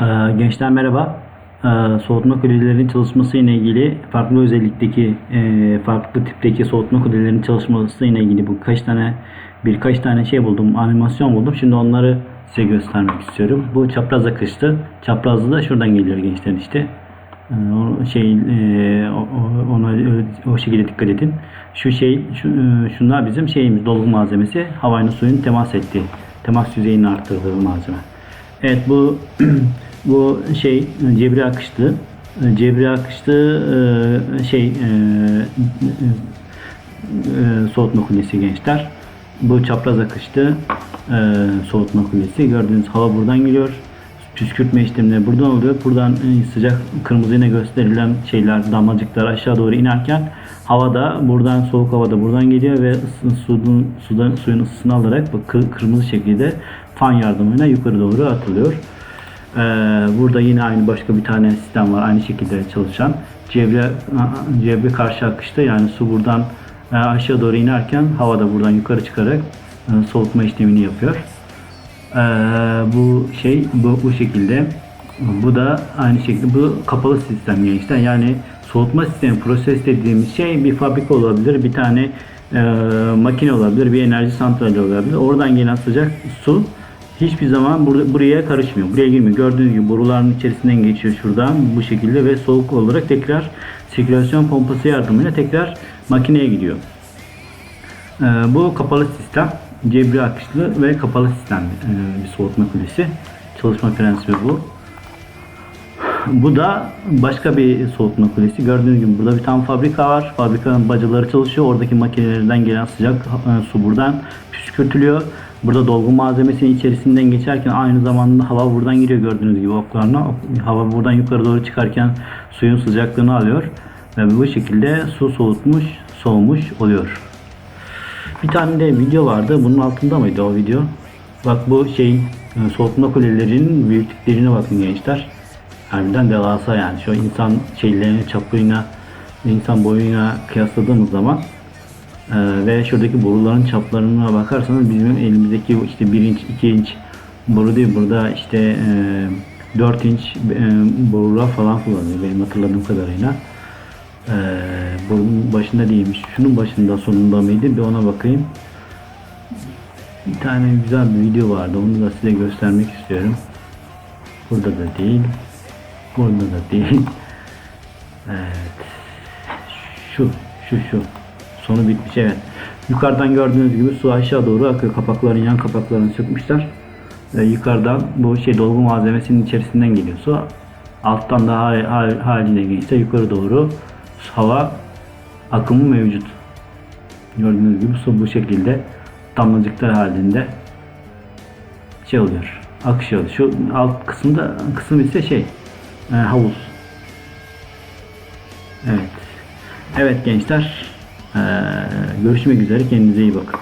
Ee, Gençler merhaba. Ee, Soğutma kulelerinin çalışması ile ilgili farklı özellikteki, e, farklı tipteki soğutma kulelerinin çalışması ile ilgili bu kaç tane birkaç tane şey buldum, animasyon buldum. Şimdi onları size göstermek istiyorum. Bu çapraz akıştı. Çaprazlı da şuradan geliyor gençler işte. Ee, O şey e, ona o şekilde dikkat edin. Şu şey şu, e, şunlar bizim şeyimiz dolgu malzemesi havayla suyun temas ettiği, temas yüzeyini arttırdığı malzeme. Evet bu bu şey cebri akıştı. Cebri akıştı e, şey e, e, soğutma kulesi gençler. Bu çapraz akıştı soğutma kulesi. Gördüğünüz hava buradan geliyor. Püskürtme işlemleri buradan oluyor. Buradan sıcak kırmızıyla gösterilen şeyler damlacıklar aşağı doğru inerken hava da buradan soğuk hava da buradan geliyor ve ısı, sudun, sudan, suyun ısısını alarak kırmızı şekilde fan yardımıyla yukarı doğru atılıyor. Ee, burada yine aynı başka bir tane sistem var aynı şekilde çalışan. Cebre, cebre karşı akışta yani su buradan e, aşağı doğru inerken hava da buradan yukarı çıkarak e, soğutma işlemini yapıyor. Ee, bu şey bu, bu şekilde. Bu da aynı şekilde bu kapalı sistem gençler. Yani soğutma sistemi proses dediğimiz şey bir fabrika olabilir, bir tane e, makine olabilir, bir enerji santrali olabilir. Oradan gelen sıcak su hiçbir zaman burada, buraya karışmıyor. Buraya girmiyor. Gördüğünüz gibi boruların içerisinden geçiyor şuradan bu şekilde ve soğuk olarak tekrar sirkülasyon pompası yardımıyla tekrar makineye gidiyor. Ee, bu kapalı sistem. Cebri akışlı ve kapalı sistem ee, bir soğutma kulesi. Çalışma prensibi bu. Bu da başka bir soğutma kulesi. Gördüğünüz gibi burada bir tane fabrika var. Fabrikanın bacaları çalışıyor. Oradaki makinelerden gelen sıcak e, su buradan püskürtülüyor. Burada dolgu malzemesinin içerisinden geçerken aynı zamanda hava buradan giriyor gördüğünüz gibi oklarına. Hava buradan yukarı doğru çıkarken suyun sıcaklığını alıyor. Ve bu şekilde su soğutmuş, soğumuş oluyor. Bir tane de video vardı. Bunun altında mıydı o video? Bak bu şey e, soğutma kulelerinin büyüklüklerine bakın gençler. Harbiden devasa yani. Şu insan şeylerine çapıyla insan boyuna kıyasladığımız zaman e, ve şuradaki boruların çaplarına bakarsanız bizim elimizdeki işte 1 inç 2 inç boru değil burada işte e, 4 inç e, borular falan kullanıyor benim hatırladığım kadarıyla. Ee, bunun başında değilmiş. Şunun başında sonunda mıydı? Bir ona bakayım. Bir tane güzel bir video vardı. Onu da size göstermek istiyorum. Burada da değil. Burada da değil. Evet. Şu, şu, şu. Sonu bitmiş evet. Yukarıdan gördüğünüz gibi su aşağı doğru akıyor. Kapakların yan kapaklarını sökmüşler. Ve yukarıdan bu şey dolgu malzemesinin içerisinden geliyor su. Alttan da hal, hal, haline geçse yukarı doğru hava akımı mevcut. Gördüğünüz gibi su bu şekilde damlacıklar halinde şey oluyor. Akışıyor. Şu alt kısımda kısım ise şey e, havuz. Evet. Evet gençler. E, görüşmek üzere. Kendinize iyi bakın.